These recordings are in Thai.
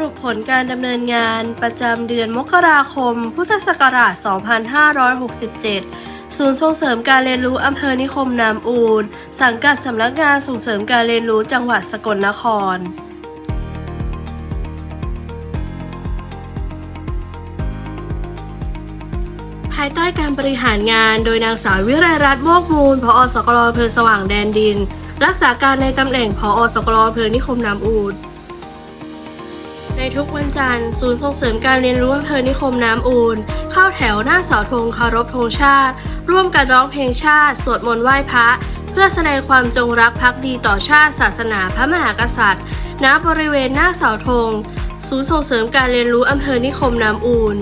รุปผลการดำเนินงานประจำเดือนมกราคม พุทธศักราช 2567 ศูนย์ส่งเสริมการเรียนรู้อำเภอนิคมน้ำอูน สังกัดสำนักงานส่งเสริมการเรียนรู้จังหวัดสกลนครภายใต้การบริหารงานโดยนางสาววิไรรัตน์โมกมูล พอสกลอำเภอสว่างแดนดิน รักษาการในตำแหน่งพอสกลอำเภอนิคมน้ำอูน ในทุกวันจันทร์ศูนย์ส่งเสริมการเรียนรู้อำเภอนิคมน้ำอูนเข้าแถวหน้าเสาธงคารพธงชาติ ร่วมกันร้องเพลงชาติ สวดมนต์ไหว้พระ เพื่อแสดงความจงรักภักดีต่อชาติศาสนาพระมหากษัตริย์ ณบริเวณหน้าเสาธงศูนย์ส่งเสริมการเรียนรู้อำเภอนิคมน้ำอูน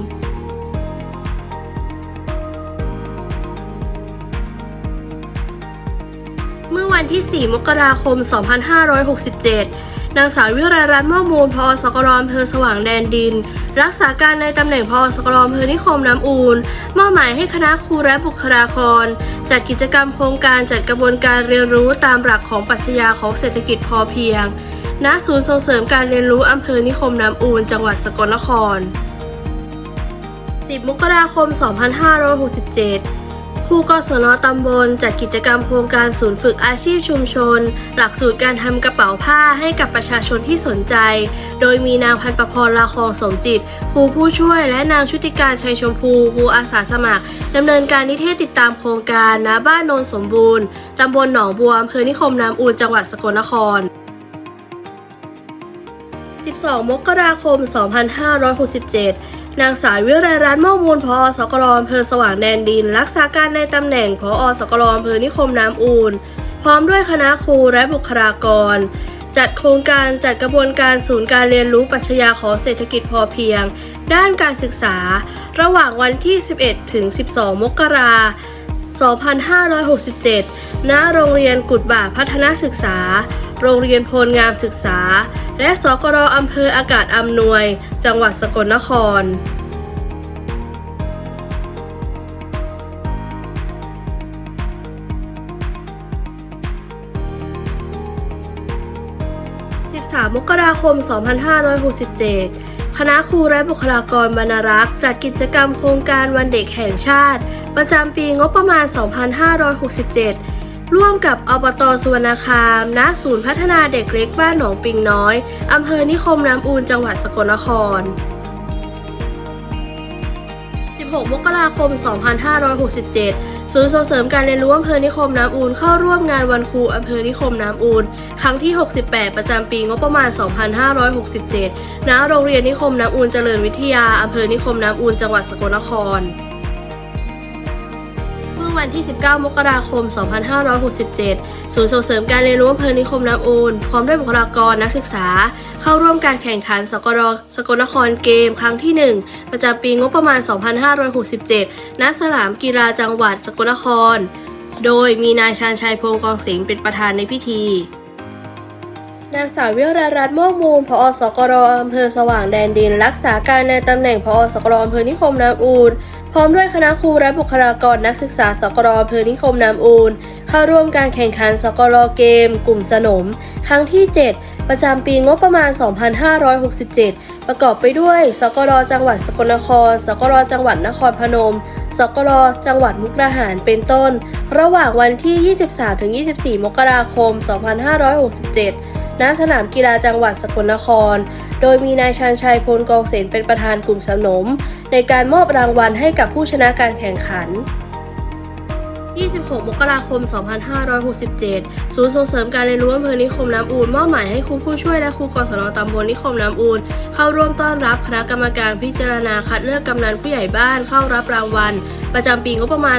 เมื่อวันที่ 4 มกราคม 2567 นางสาววิรารัตน์มอมูลพอสกรอำเภอสว่างแดนดิน รักษาการในตำแหน่งพอสกรอำเภอนิคมน้ำอูนมอบหมายให้คณะครูและบุคลากร จัดกิจกรรมโครงการจัดกระบวนการเรียนรู้ตามหลักของปรัชญาของเศรษฐกิจพอเพียง ณ ศูนย์ส่งเสริมการเรียนรู้อำเภอนิคมน้ำอูนจังหวัดสกลนคร 10 มกราคม 2567 ครูกศนตำบลจัดกิจกรรมโครงการศูนย์ฝึกอาชีพชุมชน หลักสูตรการทำกระเป๋าผ้าให้กับประชาชนที่สนใจ โดยมีนางพันประพรลาคองสมจิต ครูผู้ช่วยและนางชุติการชัยชมพูครูอาสาสมัครดำเนินการนิเทศติดตามโครงการณบ้านโนนสมบูรณ์ตำบลหนองบัวอำเภอนิคมน้ำอูนจังหวัดสกลนคร12 มกราคม 2567 นางสาววิไรรัตน์ม่อมูลพอสกรอำเภอสว่างแดนดิน รักษาการในตำแหน่งพอสกรอำเภอนิคมน้ำอูนพร้อมด้วยคณะครูและบุคลากร จัดโครงการจัดกระบวนการศูนย์การเรียนรู้ปรัชญาของเศรษฐกิจพอเพียง ด้านการศึกษา ระหว่างวันที่ 11 ถึง 12 มกราคม 2567 ณ โรงเรียนกุดบ่าพัฒนาศึกษา โรงเรียนโพลงามศึกษา และสกรอำเภออากาศอำนวย จังหวัดสกลนคร 3 มกราคม 2567 คณะครูและบุคลากรบรรณรักษ์ จัดกิจกรรมโครงการวันเด็กแห่งชาติ ประจำปีงบประมาณ 2567ร่วมกับอบตสุวรรณคาม ณ ศูนย์พัฒนาเด็กเล็กบ้านหนองปิงน้อย อำเภอนิคมน้ำอูน จังหวัดสกลนคร 16 มกราคม 2567 ศูนย์ส่งเสริมการเรียนรู้อำเภอนิคมน้ำอูนเข้าร่วมงานวันครูอำเภอนิคมน้ำอูนครั้งที่ 68 ประจำปีงบประมาณ 2567 ณ โรงเรียนนิคมน้ำอูนเจริญวิทยาอำเภอนิคมน้ำอูนจังหวัดสกลนคร วันที่ 19 มกราคม 2567 ศูนย์ส่งเสริมการเรียนรู้อำเภอนิคมน้ำอูนพร้อมด้วยบุคลากรนักศึกษา เข้าร่วมการแข่งขันสกรสกลนครเกม ครั้งที่ 1 ประจำปีงบประมาณ 2567 ณ สนามกีฬาจังหวัดสกลนคร โดยมีนายชาญชัยพงกองสิงห์เป็นประธานในพิธีนางสาววิรารัตน์โมกมูลพอสกรอำเภอสว่างแดนดิน รักษาการในตำแหน่งพอสกรอำเภอนิคมน้ำอูน พร้อมด้วยคณะครูและบุคลากรนักศึกษาสกรอำเภอนิคมน้ำอูนเข้าร่วมการแข่งขันสกรเกม กลุ่มสนม ครั้งที่ 7 ประจำปีงบประมาณ 2567 ประกอบไปด้วยสกรจังหวัดสกลนคร สกรจังหวัดนครพนมสกรจังหวัดมุกดาหารเป็นต้น ระหว่างวันที่ 23-24 มกราคม 2567 ณ สนามกีฬาจังหวัดสกลนคร โดยมีนายชันชัยพลกองเสนเป็นประธานกลุ่มสนม ในการมอบรางวัลให้กับผู้ชนะการแข่งขัน 26 มกราคม 2567 ศูนย์ส่งเสริมการเรียนรู้อำเภอนิคมน้ำอูนมอบหมายให้ครูผู้ช่วยและครูกศนตำบลนิคมน้ำอูนเข้าร่วมต้อนรับคณะกรรมการพิจารณาคัดเลือกกำนันผู้ใหญ่บ้านเข้ารับรางวัล ประจำปีงบประมาณ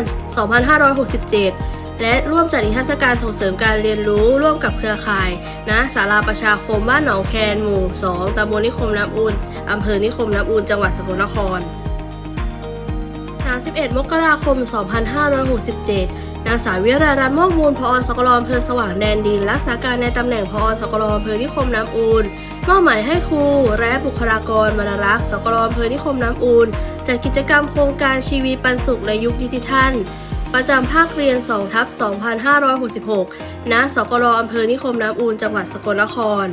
2567 และร่วมจัดนิทรรศการส่งเสริมการเรียนรู้ร่วมกับเครือข่ายณศาลาประชาคมบ้านหนองแคนหมู่ 2ตำบลนิคมน้ำอูนอำเภอนิคมน้ำอูนจังหวัดสกลนคร 31 มกราคม 2567 นางสาววิรารัตน์มอกมูลพอสกลอำเภอสว่างแดนดิน รักษาการในตำแหน่งพอสกลอำเภอนิคมน้ำอูนมอบหมายให้ครูและบุคลากรบรรณรักษ์สกลอำเภอนิคมน้ำอูนจัดกิจกรรมโครงการชีวีปันสุขในยุคดิจิทัล ประจำภาคเรียน2ทับ2566 ณ สกรอำเภอนิคมน้ำอูน จังหวัดสกลนคร